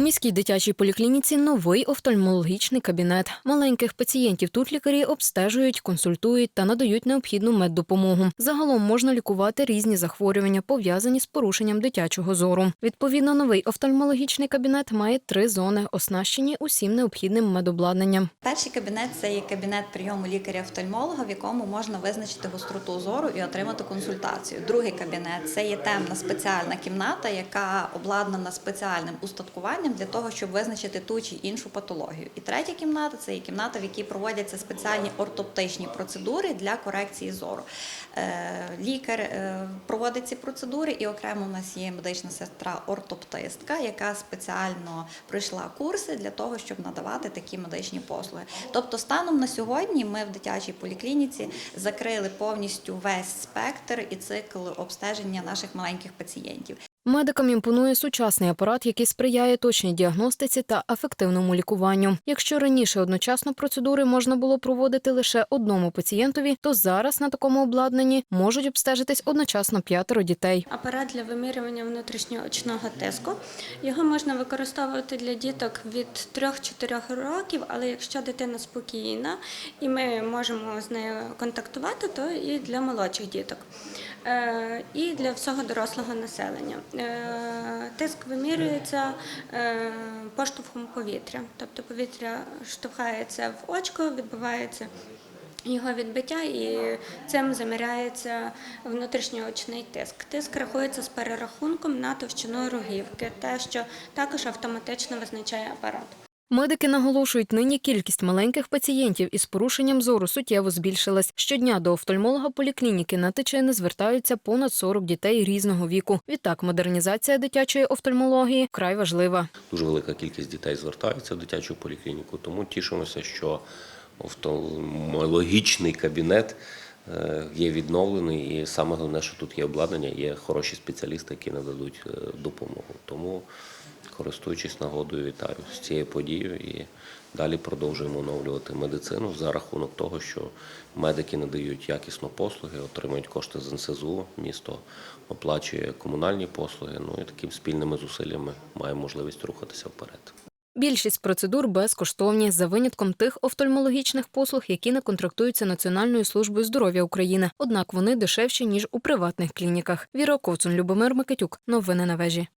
У міській дитячій поліклініці новий офтальмологічний кабінет. Маленьких пацієнтів тут лікарі обстежують, консультують та надають необхідну меддопомогу. Загалом можна лікувати різні захворювання, пов'язані з порушенням дитячого зору. Відповідно, новий офтальмологічний кабінет має три зони, оснащені усім необхідним медобладнанням. Перший кабінет це є кабінет прийому лікаря-офтальмолога, в якому можна визначити гостроту зору і отримати консультацію. Другий кабінет це є темна спеціальна кімната, яка обладнана спеціальним устаткуванням для того, щоб визначити ту чи іншу патологію. І третя кімната це є кімната, в якій проводяться спеціальні ортоптичні процедури для корекції зору. Е, Лікар е, проводить ці процедури, і окремо у нас є медична сестра ортоптистка, яка спеціально пройшла курси для того, щоб надавати такі медичні послуги. Тобто, станом на сьогодні ми в дитячій поліклініці закрили повністю весь спектр і цикл обстеження наших маленьких пацієнтів. Медикам імпонує сучасний апарат, який сприяє точній діагностиці та ефективному лікуванню. Якщо раніше одночасно процедури можна було проводити лише одному пацієнтові, то зараз на такому обладнанні можуть обстежитись одночасно п'ятеро дітей. Апарат для вимірювання внутрішнього очного тиску. Його можна використовувати для діток від 3-4 років, але якщо дитина спокійна і ми можемо з нею контактувати, то і для молодших діток, Е, і для всього дорослого населення. Е, Тиск вимірюється е, поштовхом повітря, тобто повітря штовхається в очко, відбувається його відбиття і цим заміряється внутрішньоочний тиск. Тиск рахується з перерахунком на товщину рогівки, те, що також автоматично визначає апарат. Медики наголошують, нині кількість маленьких пацієнтів із порушенням зору суттєво збільшилась. Щодня до офтальмолога поліклініки на Тичини звертаються понад 40 дітей різного віку. Відтак, модернізація дитячої офтальмології вкрай важлива. Дуже велика кількість дітей звертаються в дитячу поліклініку, тому тішимося, що офтальмологічний кабінет е, є відновлений, і саме головне, що тут є обладнання, є хороші спеціалісти, які нададуть е, допомогу. Тому, користуючись нагодою, вітаю з цією подією і далі продовжуємо оновлювати медицину за рахунок того, що медики надають якісно послуги, отримують кошти з НСЗУ, місто оплачує комунальні послуги. Ну і такими спільними зусиллями маємо можливість рухатися вперед. Більшість процедур безкоштовні за винятком тих офтальмологічних послуг, які не контрактуються Національною службою здоров'я України. Однак вони дешевші ніж у приватних клініках. Віра Ковцун, Любомир Микитюк. Новини на вежі.